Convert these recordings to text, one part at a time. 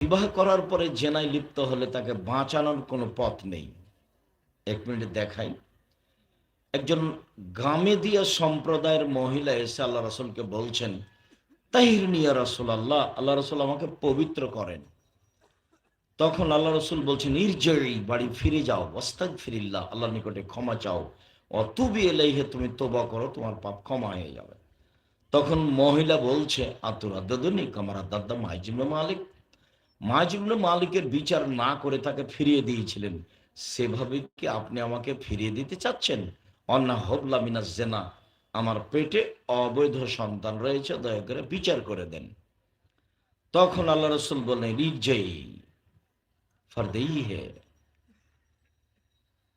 বিবাহ করার পরে জেনায় লিপ্ত হলে তাকে বাঁচানোর কোনো পথ নেই। এক মিনিট দেখাই। একজন গামেদিয়া সম্প্রদায়ের মহিলা এসে আল্লাহ রসুলকে বলছেন, তাহির নিয়া রসুল আল্লাহ আল্লাহ রসুল আমাকে পবিত্র করেন। তখন আল্লাহ রসুল বলছেন নির্জয়ী বাড়ি ফিরে যাও ওস্তাদ ফিরিল্লাহ আল্লাহর নিকটে ক্ষমা চাও। অতুবি এলেই হে তুমি তোবা করো, তোমার পাপ ক্ষমা হয়ে যাবে। তখন মহিলা বলছে আতুরা দাদুনি কামারা দাদা মাহিজিবনে মালিক মাহিজিবনে মালিকের বিচার না করে তাকে ফিরিয়ে দিয়েছিলেন। সেভাবে কি আপনি আমাকে ফিরিয়ে দিতে চাচ্ছেন? অন্না হবলা মিনা জেনা, আমার পেটে অবৈধ সন্তান রয়েছে, দয়া করে বিচার করে দেন। তখন আল্লাহ রসুল বললেন রিজেই ফরদেই হে।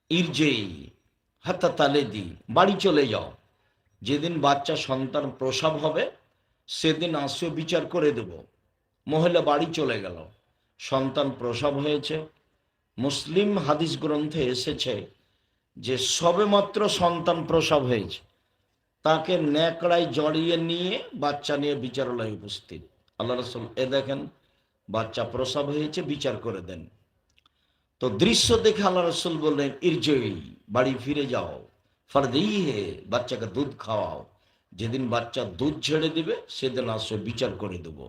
ইরজেই হাতা তালে দি বাড়ি চলে যাও। যেদিন বাচ্চা সন্তান প্রসব হবে, সেদিন আসিও বিচার করে দেব। মহিলা বাড়ি চলে গেল। সন্তান প্রসব হয়েছে। মুসলিম হাদিস গ্রন্থে এসেছে যে সবেমাত্র সন্তান প্রসব হয়েছে, তাকে ন্যাকড়ায় জড়িয়ে নিয়ে বাচ্চা নিয়ে বিচারালয়ে উপস্থিত। আল্লাহ রসুল, এ দেখেন, বাচ্চা প্রসব হয়েছে, বিচার করে দেন। তো দৃশ্য দেখে আল্লাহ রসুল বললেন ইরজয়ী বাড়ি ফিরে যাও। ফরদেই হে, বাচ্চাকে দুধ খাওয়াও। যেদিন বাচ্চা দুধ ছেড়ে দিবে, সেদিন আসো, বিচার করে দেব।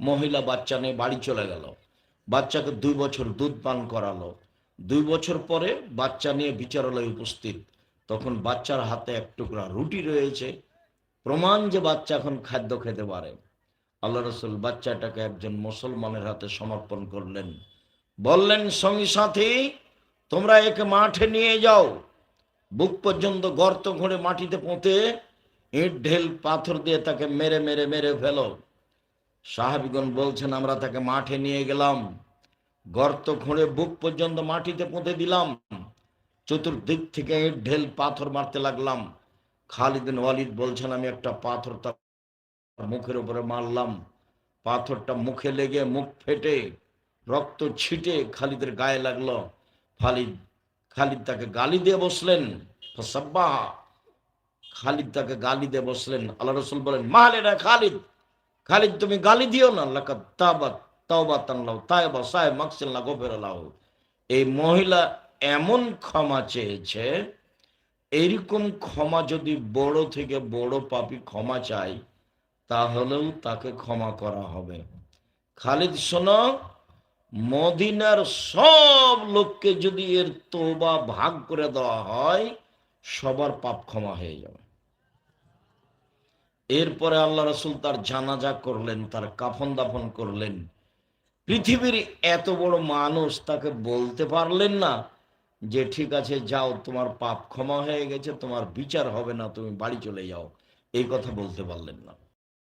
মহিলা বাচ্চা নিয়ে বাড়ি চলে গেল। বাচ্চাকে দুই বছর দুধ পান করালো। দুই বছর পরে বাচ্চা নিয়ে বিচারালয়ে উপস্থিত। তখন বাচ্চার হাতে এক টুকরা রুটি রয়েছে। প্রমাণ যে বাচ্চা এখন খাদ্য খেতে পারে। আল্লাহ রসুল বাচ্চাটাকে একজন মুসলমানের হাতে সমর্পণ করলেন। বললেন, সঙ্গী সাথী, তোমরা একে মাঠে নিয়ে যাও। বুক পর্যন্ত গর্ত ঘুরে মাটিতে পুঁতে ইট, ঢেল, পাথর দিয়ে তাকে মেরে মেরে মেরে ফেলো। সাহাবিগণ বলছেন, আমরা তাকে মাঠে নিয়ে গেলাম। গর্ত খুঁড়ে বুক পর্যন্ত মাটিতে পুঁতে দিলাম। চতুর্দিক থেকে ঢেল পাথর মারতে লাগলাম। খালিদিন ওয়ালিদ বলছেন, আমি একটা পাথর মুখের উপরে মারলাম। পাথরটা মুখে লেগে মুখ ফেটে, রক্ত ছিটে খালিদের গায়ে লাগল। খালিদ খালিদ তাকে গালি দিয়ে বসলেন। খালিদ তাকে গালি দিয়ে বসলেন। আল্লাহ রসুল বলেন মাহালেরা খালিদ। খালিদ তুমি গালি দিও না আল্লাহ এই মহিলা এমন ক্ষমা চেয়েছে এইরকম ক্ষমা যদি বড় থেকে বড় পাপি ক্ষমা চায়, তাহলেও তাকে ক্ষমা করা হবে। খালিদ, শোনো, মদিনার সব লোককে যদি এর তোবা ভাগ করে দেওয়া হয়, সবার পাপ ক্ষমা হয়ে যাবে। এরপরে আল্লাহ রসুল তার জানাজা করলেন, তার কাফন দাফন করলেন। পৃথিবীর এত বড় মানুষ তাকে বলতে পারলেন না যে, ঠিক আছে, যাও, তোমার পাপ ক্ষমা হয়ে গেছে, তোমার বিচার হবে না, তুমি বাড়ি চলে যাও। এই কথা বলতে পারলেন না।